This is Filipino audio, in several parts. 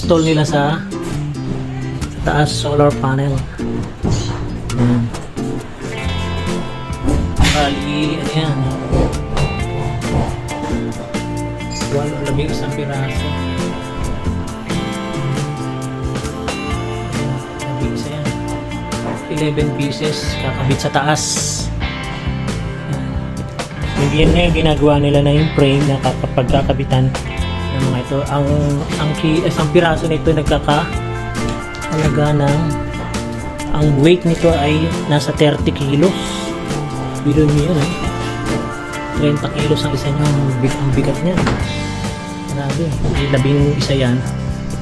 install nila sa taas solar panel. Ayan. Bali, ayan. Wala, labing isang piraso. Labing isa yan. 11 pieces kakabit sa taas. Ayan. Yan na yung ginagawa nila na yung frame na kapag kakabitan ito. Ang ang ki, isang piraso nito nagkaka halaga ng ang weight nito ay nasa 30 kilos. Bilo niyo yun eh. 30 kilos ang isa niyang big, ang bigat niya. Grabe. May labing isa yan.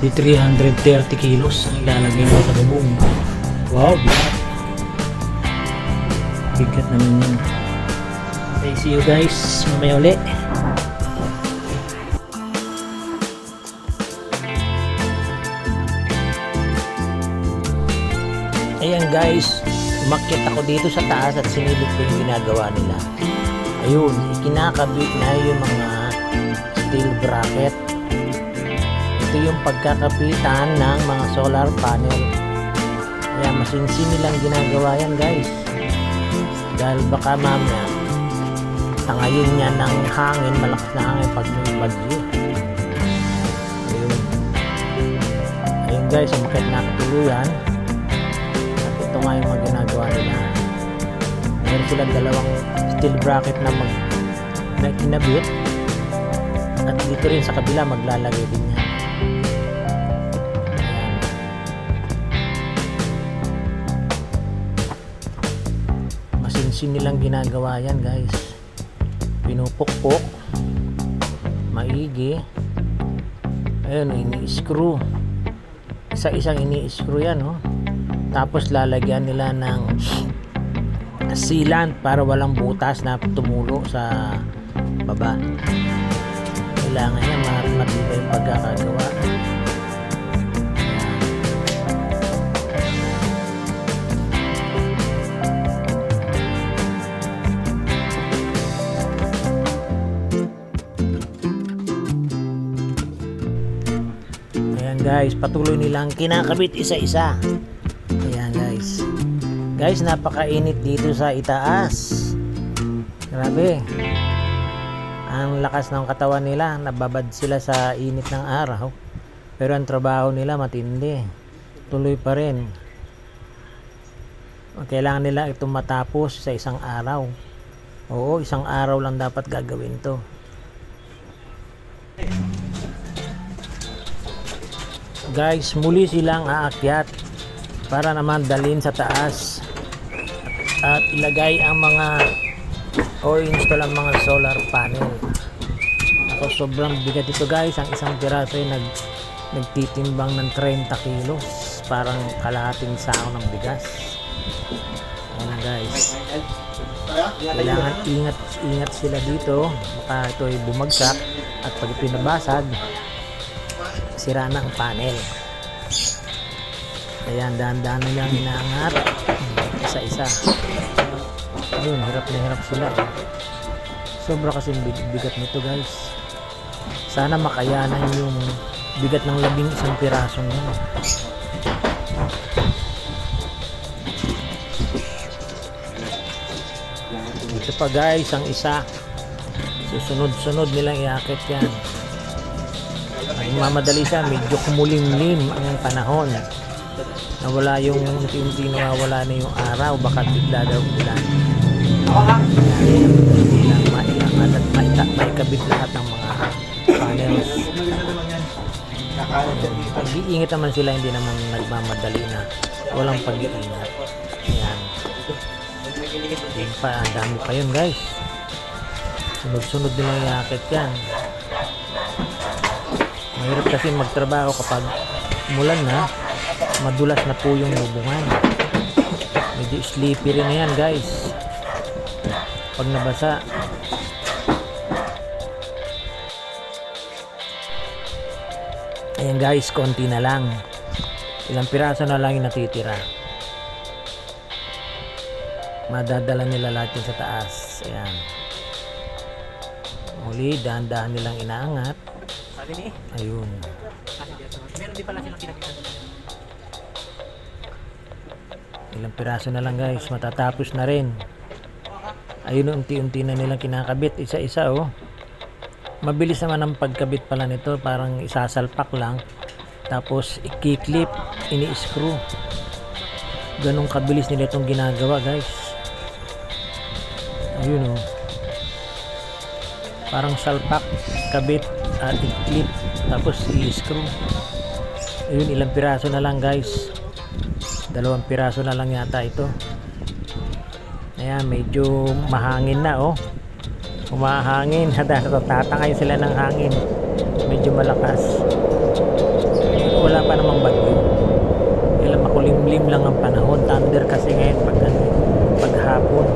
Di 330 kilos ang ilalagay mo sa bubong. Wow, bigat. Bigat naman yan. Okay, see you guys. Mamaya ulit. Ayan guys, umakyat ako dito sa taas at sinilip ko yung ginagawa nila. Ayun, ikinakabit na yung mga steel bracket. Ito yung pagkakapitan ng mga solar panel. Kaya masinsin nilang ginagawa yan guys. Dahil baka mamaya, tangayin niya ng hangin, malakas na hangin pag may bagyo. Ayun. Ayun guys, umakyat na ako tuluyan. Ito nga yung mga ginagawa nila. Meron silang dalawang steel bracket na mag na kinabit. At dito rin sa kabila maglalagay din yan. Masinsin nilang ginagawa yan guys. Pinupukpok. Maigi. Ayun, ini-screw. Isa-isang ini-screw yan, oh. Tapos lalagyan nila ng sealant para walang butas na tumulo sa baba. Kailangan mat- matibay pagkakagawa. Guys, patuloy nilang kinakabit isa-isa. Guys. Napakainit dito sa itaas. Grabe. Ang lakas ng katawan nila, nababad sila sa init ng araw. Pero ang trabaho nila matindi. Tuloy pa rin. Kailangan nila itong matapos sa isang araw. Oo, isang araw lang dapat gagawin to. Guys, muli silang aakyat para naman dalhin sa taas at ilagay ang mga o install ang mga solar panel. Ako sobrang bigat ito guys, ang isang piraso ay nag nagtitimbang ng 30 kilos, parang kalahating sako ng bigas. Ayan guys. Kailangan ingat ingat sila dito, baka ito ay bumagsak at pag pinabasag, sira na ang panel. Ayan, dahan-dahan na lang inaangat. Isa-isa. Ayun, hirap na hirap sila. Sobra kasi bigat nito guys. Sana makayanan yung bigat ng labing isang pirasong yun. Ito pa guys, ang isa. Susunod-sunod nilang iakit yan. Nagmamadali siya, medyo kumulimlim ang panahon. Nawala yung unti-unti nawawala na yung araw, baka bigla daw ulan. Hindi lang maiangat at maita, maikabit lahat ng mga panels. Pag-iingat naman sila, hindi naman nagmamadali na walang pag-iingat. Ayan. Yun pa, ang dami pa yun guys. Sunod-sunod din ang yakit yan. Mahirap kasi magtrabaho kapag umulan na, madulas na po yung bubungan. Medyo slippery na yan guys. Pag nabasa, Ayan guys, konti na lang. Ilang piraso na lang yung natitira. madadala nila lahat yun sa taas ayan muli dahan-dahan nilang inaangat ayun. Meron din pala silang pinagkitan. Ilang piraso na lang guys. Matatapos na rin. Ayun unti-unti na nilang kinakabit. Isa-isa oh. Mabilis naman ang pagkabit pala nito. Parang isasalpak lang. Tapos i-clip ini-screw. Ganong kabilis nila itong ginagawa guys. Ayun oh. Parang salpak kabit at i-clip tapos i-screw. Ayun ilang piraso na lang guys dalawang piraso na lang yata ito. Ayan medyo mahangin na oh. Humahangin. Tatangay sila ng hangin. Medyo malakas wala pa namang bagyo ilang makulimlim lang ang panahon thunder kasi ngayon pag, ano, paghapon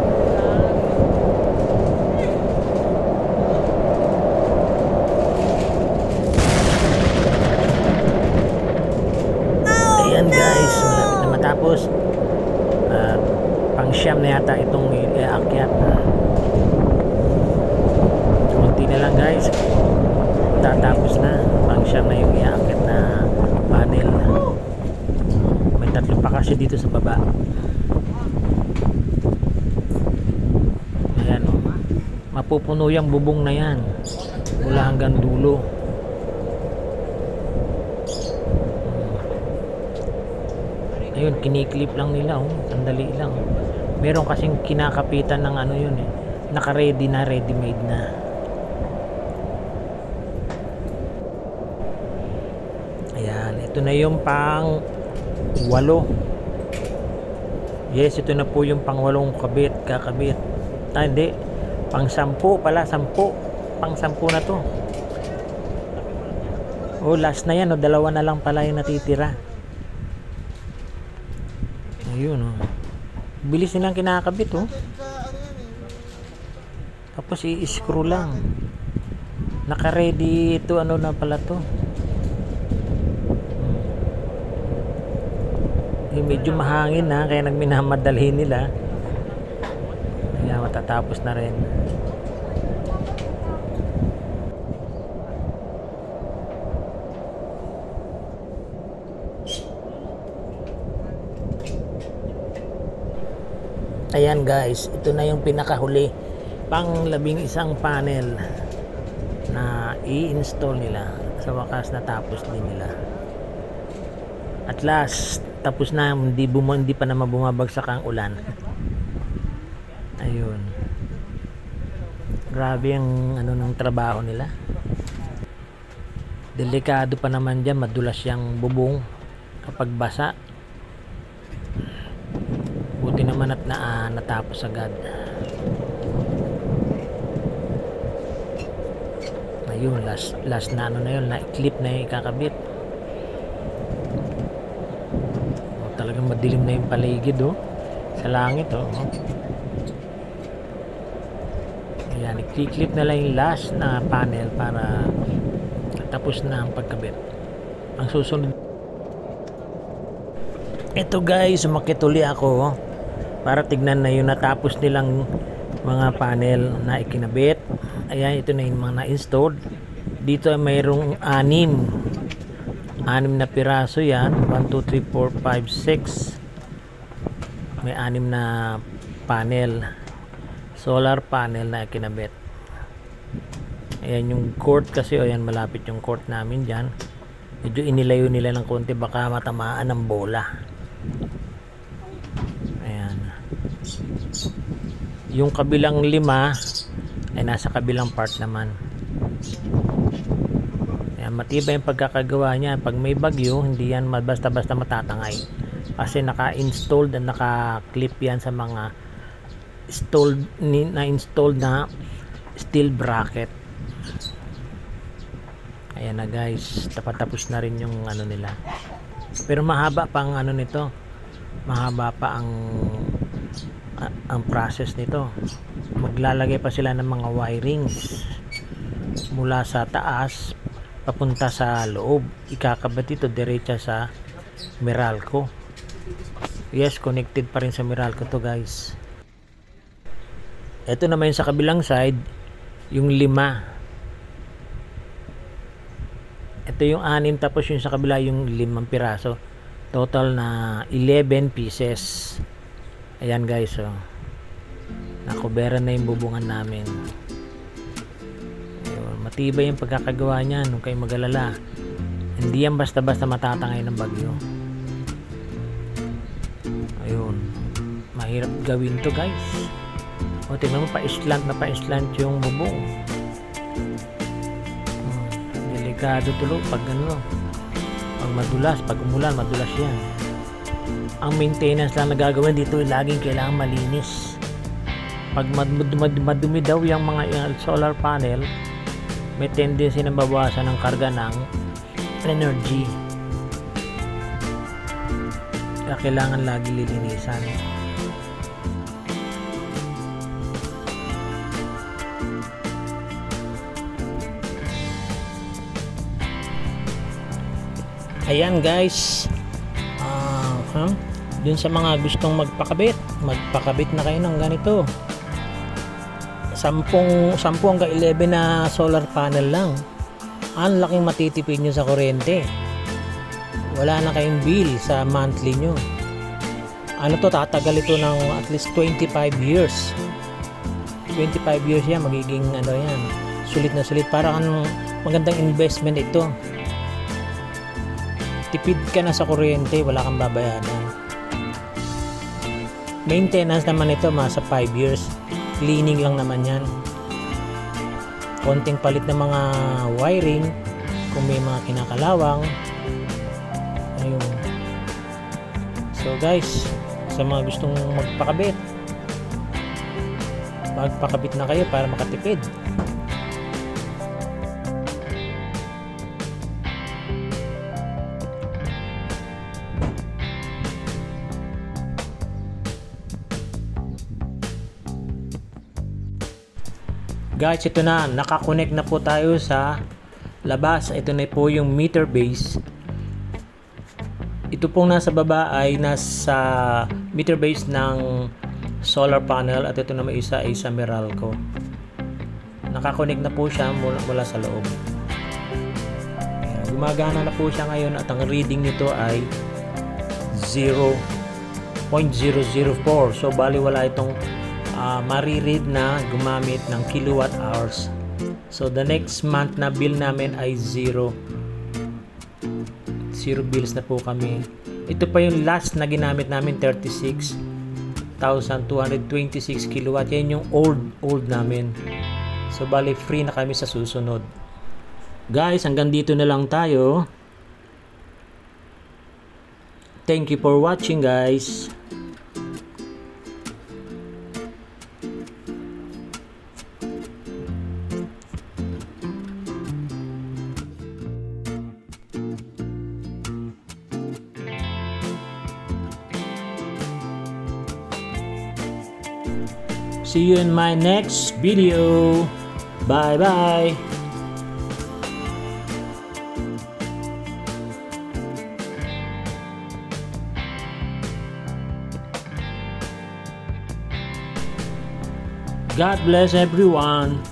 ayan guys malapit na matapos Ah, pang siyam na yata itong iakyat kunti na lang guys tatapos na pang siyam na yung iakyat na panel may kasi dito sa baba. Ayan o mapupuno yung bubong na yan. Mula hanggang dulo. Ayun kiniklip lang nila oh. Sandali lang. Meron kasing kinakapitan ng ano yun eh. Naka ready na ready made na. Ayan ito na yung pang walo yes ito na po yung pang walong kabit kakabit ah hindi pang sampu pala sampu pang sampu na to oh last na yan oh dalawa na lang pala yung natitira Ayun oh. Bilis nilang kinakabit oh. Tapos i-screw lang. Naka-ready ito ano na pala to. Eh, medyo mahangin na kaya nagminamadali nila. Kaya matatapos na rin. Ayan guys, ito na yung pinakahuli pang labing isang panel na i-install nila. Sa wakas natapos din nila. At last, tapos na, hindi, bum- hindi pa naman bumabagsak ang ulan. Ayun. Grabe ang ano ng trabaho nila. Delikado pa naman dyan, madulas yung bubong kapag basa. Buti naman at na, ah, natapos agad. Ayun, last, last na ano na yun, na clip na yung ikakabit. Oh, madilim na yung paligid oh. Sa langit oh. Ayan, i-clip na lang yung last na panel para tapos na ang pagkabit. Ang susunod ito guys, umakit uli ako oh para tignan na yung natapos nilang mga panel na ikinabit ayan ito na yung mga na-installed dito ay mayroong anim anim na piraso yan. 1, 2, 3, 4, 5, 6 may anim na panel. Solar panel na ikinabit ayan yung court kasi o ayan malapit yung court namin dyan. Medyo inilayo nila ng konti baka matamaan ng bola. Ayan. Yung kabilang lima ay nasa kabilang part naman. Matibay yung pagkakagawa niya. Pag may bagyo, hindi yan basta-basta matatangay. Kasi naka-installed at naka-clip yan sa mga installed ni, na installed na steel bracket. Ayan na guys, tapos na rin yung ano nila. Pero mahaba pa ang ano nito. Mahaba pa ang ang process nito. Maglalagay pa sila ng mga wirings mula sa taas papunta sa loob. Ikakabat ito diretsa sa Meralco. Yes, connected pa rin sa Meralco to guys. Ito naman yung sa kabilang side, yung lima. Ito yung anim tapos yung sa kabila yung limang piraso. Total na 11 pieces. Ayan guys, oh. Nakubera na yung bubungan namin. Matibay yung pagkakagawa niya nung kayo mag-alala. Hindi yan basta-basta matatangay ng bagyo. Ayun. Mahirap gawin to guys. O tingnan mo pa-islant na pa-islant yung bubong. Hmm, Delikado tulo pag ano. Pag madulas, pag umulan, madulas yan. Ang maintenance lang na gagawin dito, laging kailangan malinis. Pag mad- mad- madumi daw yung mga solar panel, may tendency na bawasan ng karga ng energy. Kaya kailangan lagi lilinisan. Ayan guys. Ah, huh? Dun sa mga gustong magpakabit, magpakabit na kayo ng ganito. Sampung, sampu hanggang 11 na solar panel lang. Ang laking matitipid nyo sa kuryente. Wala na kayong bill sa monthly nyo. Ano to, tatagal ito ng at least 25 years. 25 years yan, magiging ano yan, sulit na sulit. Parang magandang investment ito tipid ka na sa kuryente, wala kang babayaran. Maintenance naman ito, masa 5 years. Cleaning lang naman yan. Konting palit ng mga wiring, kung may mga kinakalawang. Ayun. So guys, sa mga gustong magpakabit, magpakabit na kayo para makatipid. Guys, ito na. Nakakonect na po tayo sa labas. Ito na po yung meter base. Ito pong nasa baba ay nasa meter base ng solar panel at ito na may isa ay sa Meralco. Nakakonect na po siya mula, mula sa loob. Gumagana na po siya ngayon at ang reading nito ay 0.004. So bali wala itong uh, mariread na gumamit ng kilowatt hours. So the next month na bill namin ay zero. Zero bills na po kami. Ito pa yung last na ginamit namin 36,226 kilowatt. Yan yung old old namin. So bali free na kami sa susunod. Guys, hanggang dito na lang tayo. Thank you for watching guys. See you in my next video. Bye bye. God bless everyone.